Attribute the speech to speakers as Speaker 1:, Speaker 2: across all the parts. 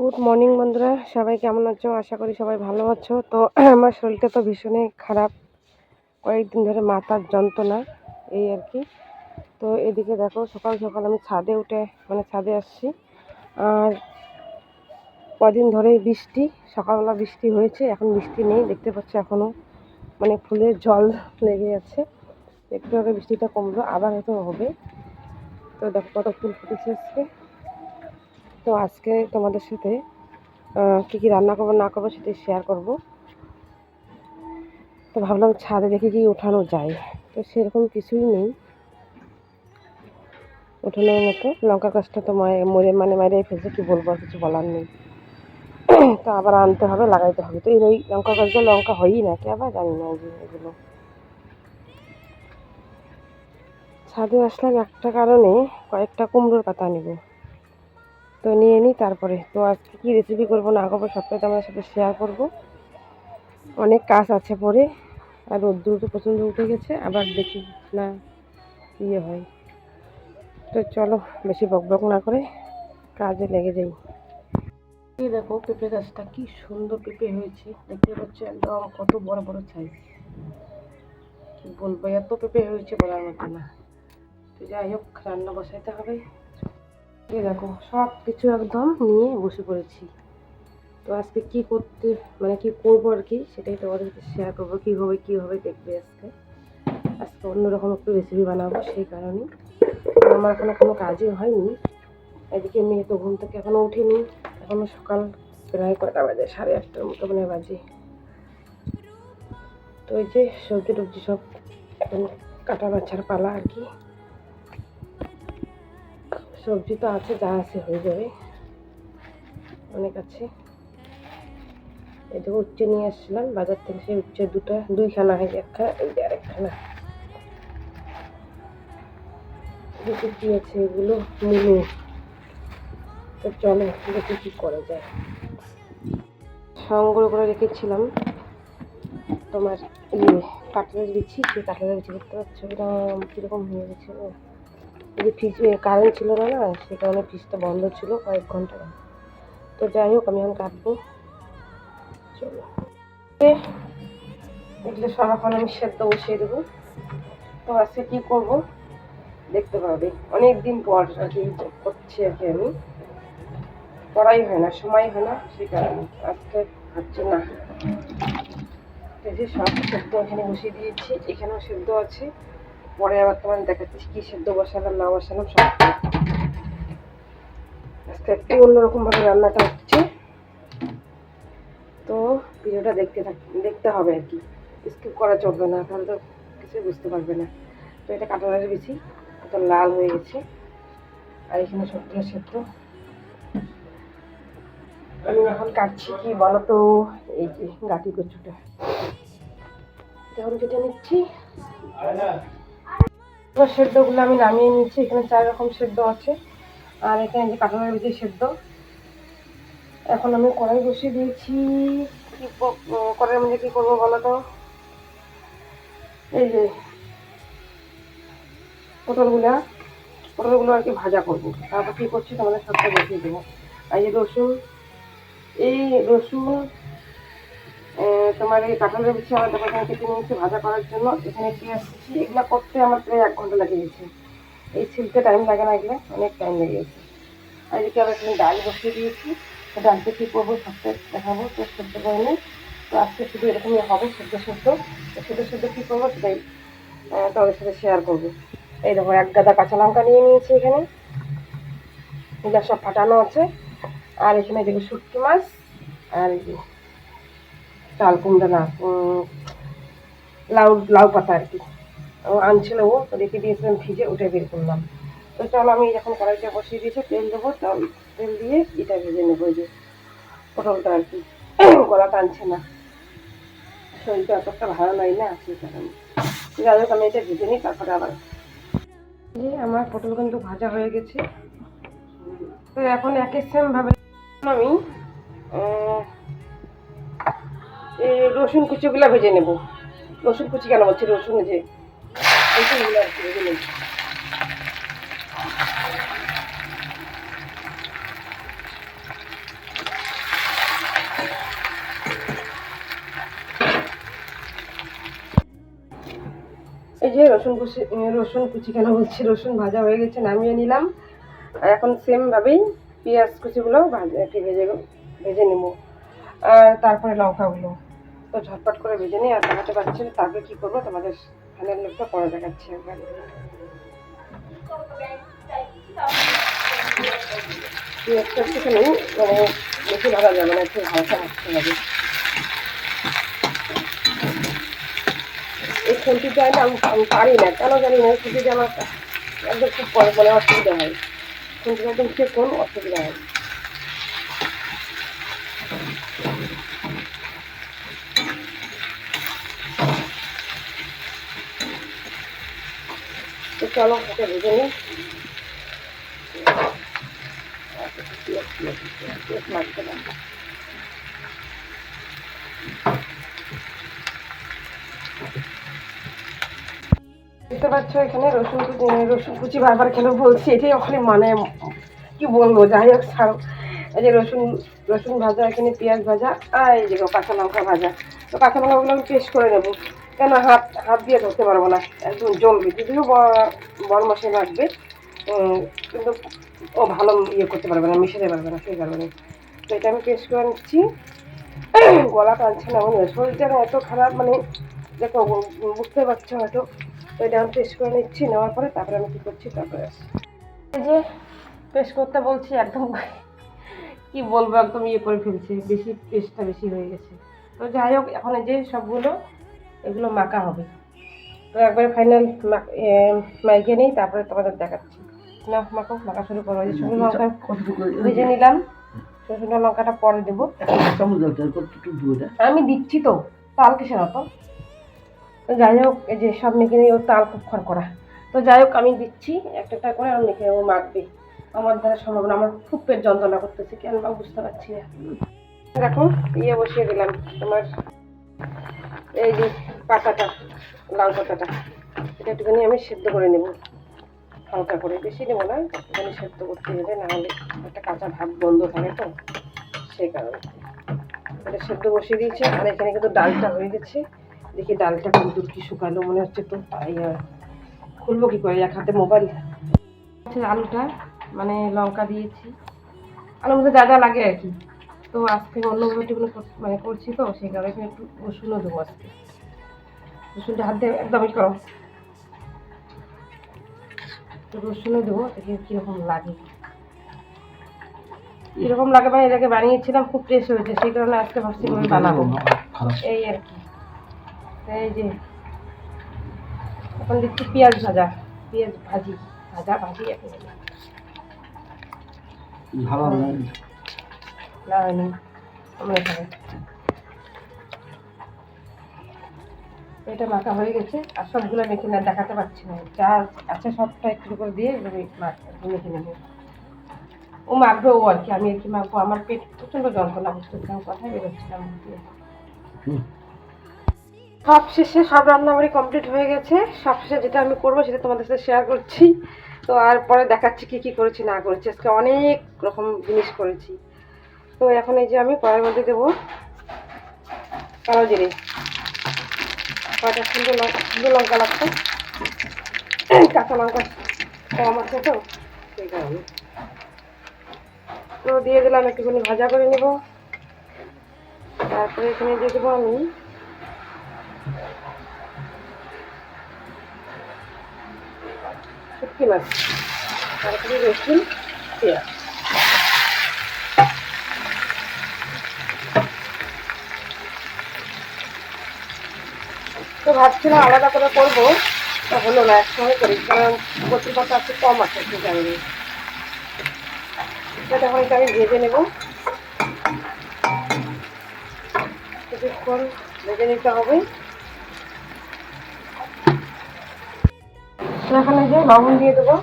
Speaker 1: Good morning বন্ধুরা। সবাই কেমন আছো? আশা করি সবাই ভালো আছো। তো, আমার শরীরটা তো ভীষণই খারাপ। কয়েকদিন ধরে মাথার যন্ত্রণা, এই আর কি। তো, এদিকে দেখো, সকাল সকাল আমি ছাদে উঠে মানে ছাদে আসছি। আর কদিন ধরে বৃষ্টি, সকালবেলা বৃষ্টি হয়েছে, এখন বৃষ্টি নেই, দেখতে পাচ্ছি এখনও মানে ফুলের জল লেগে আছে। একটু আগে বৃষ্টিটা কমলো, আবার হয়তো হবে। তো দেখো কত ফুল ফুটেছে আজকে। তো আজকে তোমাদের সাথে কী কী রান্না করব, না করব সেটাই শেয়ার করব। তো ভাবলাম ছাদে দেখে কি ওঠানো যায়। তো সেরকম কিছুই নেই। ওঠানোর মতো। লঙ্কা গাছটা তো মরে মানে মারে ফেলছে, কী বলব আর কিছু বলার নেই। তো আবার আনতে হবে, লাগাইতে হবে। তো এই লঙ্কা গাছগুলো লঙ্কা হয়ই না, কে আবার জানি না এগুলো। ছাদে আসলাম একটা কারণে, কয়েকটা কুমড়োর পাতা নেব। তো নিয়ে নিই তারপরে। তো আজকে কী রেসিপি করব না করব সবটাই তোমাদের সাথে শেয়ার করব। অনেক কাজ আছে পরে। আর রোদ্দুর তো প্রচণ্ড উঠে গেছে, আবার দেখি না ইয়ে হয়। তো চলো, বেশি বক বক না করে কাজে লেগে যাই। এই দেখো পেঁপে গাছটা কি সুন্দর পেঁপে হয়েছে। দেখতে পাচ্ছ একদম কত বড় বড় সাইজ বলব, এত পেঁপে হয়েছে বলার মতো না। তো যাই হোক, রান্না বসাইতে হবে। এই দেখো সব কিছু একদম নিয়ে বসে পড়েছি। তো আজকে কি করতে মানে কি করব আর কি, সেটাই তোমাদের সাথে শেয়ার করব কীভাবে কীভাবে দেখবে আজকে। আজকে অন্যরকম একটু রেসিপি বানাবো, সেই কারণে। আমার এখনও কোনো কাজই হয়নি। এদিকে মেয়ে তো ঘুম থেকে এখনও উঠিনি এখনও সকাল প্রায় কয়টা বাজে, সাড়ে আটটার মতো মানে বাজে। তো ওই যে সবজি টবজি সব এখন কাটা বাচ্চার পালা আর কি। সবজি তো আছে, যা আছে হয়ে যাবে। অনেক আছে। এই যে উচ্ছে নিয়ে আসছিলাম বাজার থেকে সেই উচ্ছে দুটো, দুইখানা হয় একখানা এই যে আরেকখানা। দেখি কি আছে এগুলো? মুলু তো চলো, দেখি কি করা যায়। সংগ্রহ করে রেখেছিলাম। তোমার ইয়ে কাঁঠালের বিচি, সেই কাঁঠালের বিচি দেখতে পাচ্ছ? এরকম, কীরকম হয়ে গেছে। যে ফ্রিজ কারেন্ট ছিল না না সে কারণে ফ্রিজটা বন্ধ ছিল কয়েক ঘণ্টা তো যাই হোক, আমি এখন কাটবো। চলো। এগুলো সব আমি সেদ্ধ বসিয়ে দেবো। তো আজকে কী করব? দেখতে পাবে। অনেক দিন পর আর কি করছি আর কি আমি। পড়াই হয় না, সময় হয় না, সেই কারণে আজকে হচ্ছে না। এই যে সব সেদ্ধ এখানে বসিয়ে দিয়েছি, এখানেও সেদ্ধ আছে। পরে আবার তোমার দেখাচ্ছি, কি সেদ্ধ বসালাম, না বসালাম, সব আজকে একটু অন্যরকমভাবে রান্নাটা হচ্ছে। তো ভিডিওটা দেখতে থাক, দেখতে হবে আর কি। স্কিপ করা চলবে না, তাহলে তো কিছুই বুঝতে পারবে না। তো এটা কাঁঠালের বেশি তো লাল হয়ে গেছে। আর এখানে সবগুলো সেদ্ধ। আমি এখন কাটছি কি বলো তো এই যে গাটি কচুটা। এখন কেটে নিচ্ছি। এবার সেদ্ধগুলো আমি নামিয়ে নিচ্ছি। এখানে চার রকম সেদ্ধ আছে। আর এখানে যে কাঁঠালের বীজে সেদ্ধ। এখন আমি কড়াই বসিয়ে দিয়েছি। কি কড়াইয়ের মধ্যে কী করব বলো তো? এই যে পটলগুলা। পটলগুলো আর কি ভাজা করব। তারপর কী করছি তোমাদের সবটা বসিয়ে দেবো। আর এই রসুন। এই রসুন তোমার এই কাঁঠালের বিচি আমার দেখো এখানে কেটে নিয়েছি ভাজা করার জন্য এখানে পেঁয়াজ কুচি এগুলো করতে আমার প্রায় এক ঘণ্টা লেগে গেছে। এই ছিলতে টাইম লাগে না এগুলো, অনেক টাইম লেগে গেছে। আর এদিকে আবার এখানে ডাল বসিয়ে দিয়েছি। তো ডালতে কী করব সবটা দেখাবো তো সেদ্ধ করে তো আজকে শুধু এরকমই হবে, সেদ্ধ সেদ্ধ। সেদ্ধ সেদ্ধ কী করব সেটাই তোমাদের সাথে শেয়ার করব। এই দেখো, এক গাদা কাঁচা লঙ্কা নিয়ে নিয়েছি এখানে। এগুলো সব ফাটানো আছে। আর এখানে দেখো শুটকি মাছ, আর এই চাল কুমড়া না লাউ লাউ পাতা আর কি। আনছিল ও, তো রেখে দিয়েছিলাম, ভিজে উঠে বের করলাম। তো চলো আমি যখন কড়াইটা বসিয়ে দিয়েছি, তেল দেবো তেল দিয়ে এটা ভেজে নেব যে পটলটা আর কি। গলা টানছে না। শরীরটা অতটা ভালো নয় না, সেই কারণে। যাই হোক, আমি এটা ভেজে নিই, তারপরে আবার যে আমার পটল কিন্তু ভাজা হয়ে গেছে। তো এখন একই সেমভাবে আমি রসুন কুচিগুলো ভেজে নেব। রসুন কুচি কেন বলছি? রসুন যে ভেজে এই যে রসুন কুচি রসুন কুচি কেন বলছি? রসুন ভাজা হয়ে গেছে, নামিয়ে নিলাম। আর এখন সেমভাবেই পেঁয়াজ কুচিগুলো ভাজা ভেজে ভেজে নেব। আর তারপরে লঙ্কাগুলো। তো ঝটপট করে ভেজে নিই, আর দেখাতে পারছি তারপরে কী করব? তোমাদের ফাইনাল লোকটা পরে দেখাচ্ছি একবার। মানে বেশি ভাজা যাবে না একটু এই আমি কেন জানি একদম খুব মানে অসুবিধা হয়। খুন্তিটা একদম কোন অসুবিধা হয়। তো চলো বুঝতে পারছ এখানে রসুন রসুন কুচি বারবার কেন বলছি, এটাই ওখানে মানে কি বলব, যাই হোক, ছাড়ো। এই যে রসুন রসুন ভাজা, এখানে পেঁয়াজ ভাজা, আর এই যে কাঁচা লঙ্কা ভাজা। তো কাঁচা লঙ্কাগুলো আমি পেস্ট করে নেব। কেন হাত হাত দিয়ে ধরতে পারব না? একদম জ্বলবে। যদিও বড় মশলা লাগবে কিন্তু ও ভালো ইয়ে করতে পারবে না, মিশাতে পারবে না, সেই কারণে। তো এটা আমি পেস্ট করে নিচ্ছি। গলা টানছে না, মনে শরীরটা না এত খারাপ মানে দেখো, বুঝতে পারছ হয়তো। তো এটা আমি পেস্ট করে নিচ্ছি, নেওয়ার পরে তারপরে আমি কী করছি, তারপরে আসছি। এই যে পেস্ট করতে বলছি, একদম কি বলব, একদম ইয়ে করে ফেলছে, বেশি পেস্টটা বেশি হয়ে গেছে। তো যাই হোক, এখন যে সবগুলো এগুলো মাখা হবে। তো একবারে ফাইনাল মাইকে নিই তারপরে তোমাদের দেখাচ্ছি। না মাখো মাখা শুরু করো। শুকনো লঙ্কা ভেজে নিলাম। শুকনো লঙ্কাটা পরে দেবো। আমি দিচ্ছি তো তাল কিসের অত? তো যাই হোক এই যে সব মেখে নিয়ে ও তাল খুব করা। তো যাই হোক আমি দিচ্ছি একটা একটা করে আমি মেখে ও মাখবে। আমার দ্বারা সম্ভব না আমার খুব পেট যন্ত্রণা করতেছে কেন বা বুঝতে পারছি না। দেখো ইয়ে বসিয়ে দিলাম। তোমার এই যে পাতাটা লাল পাতাটা। এটা একটুখানি আমি সেদ্ধ করে নেব। হালকা করে। বেশি নেব না একটুখানি সেদ্ধ করতে হবে নাহলে একটা কাঁচা ভাব বন্ধ থাকে তো সেই কারণে। এটা সেদ্ধ বসিয়ে দিয়েছে আর এখানে কিন্তু ডালটা হয়ে গেছে। দেখি ডালটা কিন্তু কি শুকালো মনে হচ্ছে তো ইয়ে, খুলবো কি করে এক হাতে মোবাইল। হচ্ছে আলুটা মানে লঙ্কা দিয়েছি। আলুর মধ্যে যা যা লাগে আর কি। তো আজকে অন্যভাবে একটু মানে করছি তো সেই কারণে একটু রসুনও দেবো আজকে। রসুনটা হাত দিয়ে একদম করো। রসুনও দেবো দেখি কীরকম লাগে। কীরকম লাগে মানে এটাকে বানিয়েছিলাম খুব টেস্ট হয়েছে সেই কারণে আজকে ভাবছি করে বানাবো। এই আর কি। এই যে এখন দিচ্ছি পেঁয়াজ ভাজা পেঁয়াজ ভাজি ভাজা ভাজি একেবারে। না হয়নি আমরা এখানে এটা মাখা হয়ে গেছে আর সবগুলো মেখে না দেখাতে পারছি না। যা আছে সবটা একটু করে দিয়ে মা- মেখে নেব। ও মাখবে ও আর কি আমি আর কি মাখবো। আমার পেট প্রচণ্ড যন্ত্রণা বুঝতেছিলাম কথাই বেরোচ্ছিলাম মুখ দিয়ে। সব শেষে সব রান্নাবাড়ি কমপ্লিট হয়ে গেছে। সব শেষে যেটা আমি করব সেটা তোমাদের সাথে শেয়ার করছি। তো আর পরে দেখাচ্ছি কি কি করেছি না করেছি। আজকে অনেক রকম জিনিস করেছি। তো এখন এই যে আমি কড়াইয়ের মধ্যে দেবো কালো জিরে। কয়টা? লঙ্কা সুন্দর লঙ্কা লাগছে। কাঁচা লঙ্কা কম আছে তো। সেই কারণে তো দিয়ে দিলাম, একটুখানি ভাজা করে নেব। তারপরে এখানে দিয়ে দেবো আমি শুটকি মাছ। তারপরে রসুন, পেঁয়াজ। ভাবছিলাম আলাদা করে করব, তা হলো না, একসঙ্গে করি, কারণ কচুর পাতা একটু কম আছে, একটু জানি। এখন এটা আমি ভেজে নেব। কিছুক্ষণ ভেজে নিতে হবে। এখানে যে লবণ দিয়ে দেবো,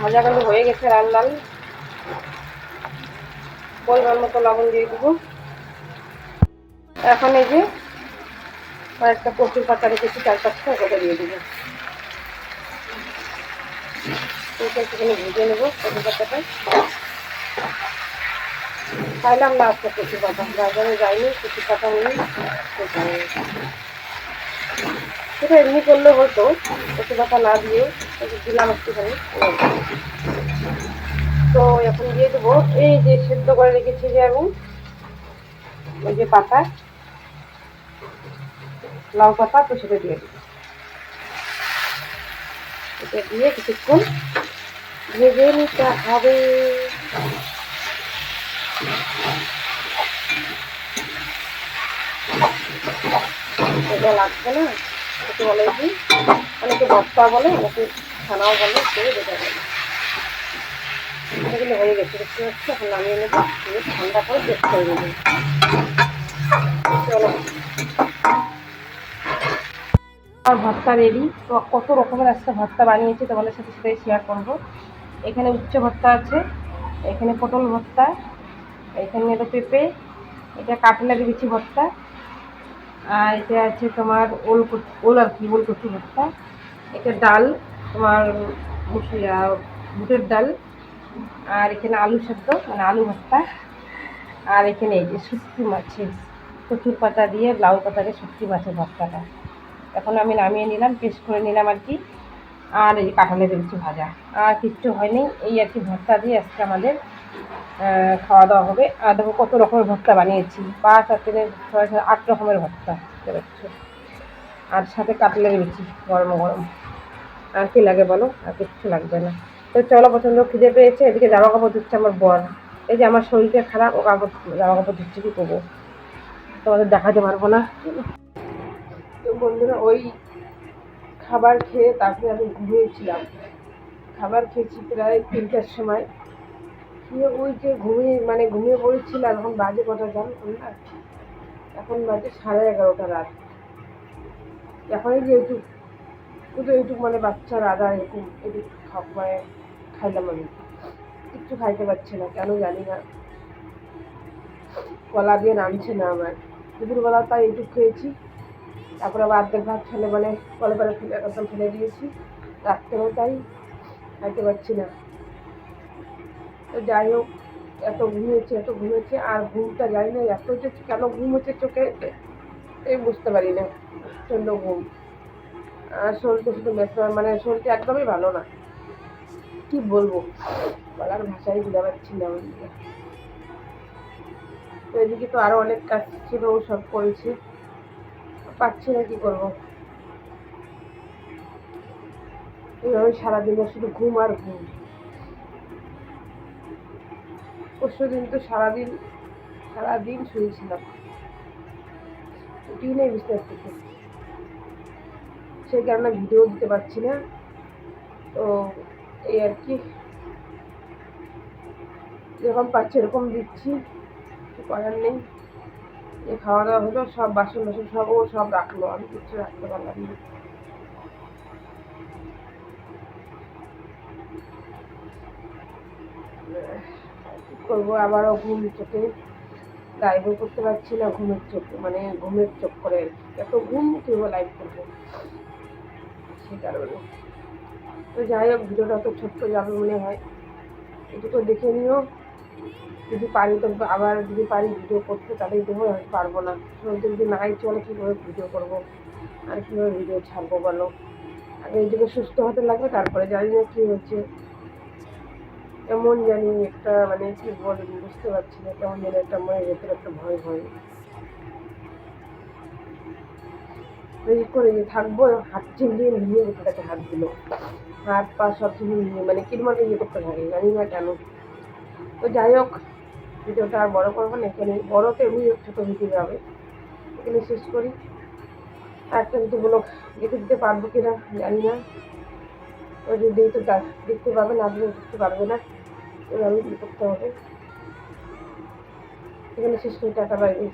Speaker 1: ভাজা কিন্তু হয়ে গেছে লাল লাল। পরিমাণ মতো লবণ দিয়ে দেবো। এখন এই যে কয়েকটা প্রচুর পাতা রেখেছি, চার পাঁচটা ওটা দিয়ে দেবো। এটা একটুখানি ভেজে নেব প্রচুর পাতাটা। খাইলাম না আজকে প্রচুর পাতা। বাজারে যাইনি প্রচুর পাতা। তো সেটা এমনি করলে হতো কচু পাতা না একটু দিলাম একটুখানি। তো এখন দিয়ে দেবো। এই যে সেদ্ধ করে রেখেছি যে আমি ওই যে পাতা। লাউ পাতা তো সেটা দিয়ে দেবো। এটা দিয়ে কিছুক্ষণ ভেজে নিতে হবে। এটা লাগবে না, একটু কি অনেকে বস্তা বলে, অনেকে ছানাও বলে যেটা বলে এগুলো হয়ে গেছে, দেখতে পাচ্ছি? এখন নামিয়ে ঠান্ডা করে চেক করে নেব। চলো আর ভর্তা রেডি তো কত রকমের আজকে ভর্তা বানিয়েছি তোমাদের সাথে সেটাই শেয়ার করব। এখানে উচ্চ ভর্তা আছে, এখানে পটল ভর্তা, এখানে এটা পেঁপে, এটা কাঁঠালের বিচি ভর্তা, আর এটা আছে তোমার ওল ওল আর কি ওল কচু ভর্তা, এটা ডাল, তোমার বুটের ডাল, আর এখানে আলু সেদ্ধ মানে আলু ভর্তা, আর এখানে এই যে শুটকি মাছের কচুর পাতা দিয়ে লাউ পাতা দিয়ে শুটকি মাছের ভর্তাটা। এখন আমি নামিয়ে নিলাম, পেস্ট করে নিলাম আর কি। আর এই কাঁঠালের বিচি ভাজা। আর কিচ্ছু হয়নি, এই আর কি ভর্তা দিয়ে আজকে আমাদের খাওয়া দাওয়া হবে। আর দেখো কত রকমের ভর্তা বানিয়েছি, পাঁচ আর তিনে ছয় আট রকমের ভর্তা, দেখতে আর সাথে কাটলের বিচি, গরম গরম। আর কি লাগে বলো? আর কিচ্ছু লাগবে না। তো চলো পছন্দ খিদে পেয়েছে। এদিকে জামা কাপড় ধুচ্ছে আমার বর। এই যে আমার শরীরটা খারাপ, ও কাপড় জামা কাপড় ধুচ্ছে, কি করব? তোমাদের দেখাতে পারব না। তো বন্ধুরা ওই খাবার খেয়ে তারপরে আমি ঘুমিয়েছিলাম। খাবার খেয়েছি প্রায় তিনটার সময়। খেয়ে ওই যে ঘুমিয়ে মানে ঘুমিয়ে পড়েছিলাম এখন বাজে কথা জানো তোমরা এখন বাজে সাড়ে এগারোটা রাত। এখন এই যে এইটুক শুধু এইটুক মানে বাচ্চার আদা এরকম এটুক মানে খাইলাম আমি। কিচ্ছু খাইতে পারছি না, কেন জানি না। কলা দিয়ে নামছে না আমার। দুপুরবেলা তাই এইটুক খেয়েছি। তারপরে আবার অর্ধেক ভাত ফেলে কলে পরে ফেলে একদম ফেলে দিয়েছি। রাত্রেও তাই, খাইতে পারছি না। তো যাই হোক, এত ঘুমিয়েছে এত ঘুমিয়েছে আর ঘুমটা যাই না এত যে কেন ঘুম হচ্ছে চোখে এই বুঝতে পারি না। প্রচণ্ড ঘুম। আর শরীরটা শুধু মেসে মানে শরীরটা একদমই ভালো না। কি বলব? বলার ভাষাই বুঝতে পারছি না ওইদিকে তো এদিকে তো আরও অনেক কাজ ছিল, ও সব করেছে। পাচ্ছি না কি করব। এইভাবে সারাদিনে শুধু ঘুম আর ঘুম। পরশু দিন তো সারাদিন সারাদিন শুয়েছিলাম। উঠি নেই বিস্তার থেকে সেই কারণে ভিডিও দিতে পারছি না। তো এই আর কি। যেরকম পাচ্ছি এরকম দিচ্ছি করার নেই। এই খাওয়া দাওয়া হলো, সব বাসন বাসন সব ও সব রাখল, আমি কিছু রাখতে পারলাম না। কি করব, আবারও ঘুম চোখে লাইভও করতে পারছি না, ঘুমের চোখ মানে ঘুমের চোখ করে এত ঘুম কীভাবে লাইভ করব? সেই কারণে। তো যাই হোক, ভিডিওটা তো ছোট্ট যাবে মনে হয়। এটুকু দেখে নিও। যদি পারি তো আবার যদি পারি ভিডিও করতে, তাহলে হয়তো পারব না। যদি নাই চলে কীভাবে ভিডিও করব? আর কীভাবে ভিডিও ছাড়বো বলো? আগে নিজেকে সুস্থ হতে লাগবে, তারপরে জানি না কী হচ্ছে। এমন জানি একটা মানে কি বল বুঝতে পারছি না কেমন যেন একটা মনের ভেতরে একটা ভয় এই করে থাকব, হাত চিলিয়ে নিয়ে কাছে হাত দিল হাত পা সব চিলিয়ে নিয়ে মানে কিরম একটা ইয়ে করতে থাকে জানি না কেন। তো যাই হোক, ভিডিওটা আর বড় করব না, এখানে বড় তো এমনি ছোটো ভিডিও হবে। এখানে শেষ করি। একটা বলো দেখে দিতে পারব কিনা, জানি না। ওই যদি তো দেখতে পাবে, না দিলে দেখতে পারবে না এভাবে কী করতে হবে? এখানে শেষ করি, টাটা বাইরে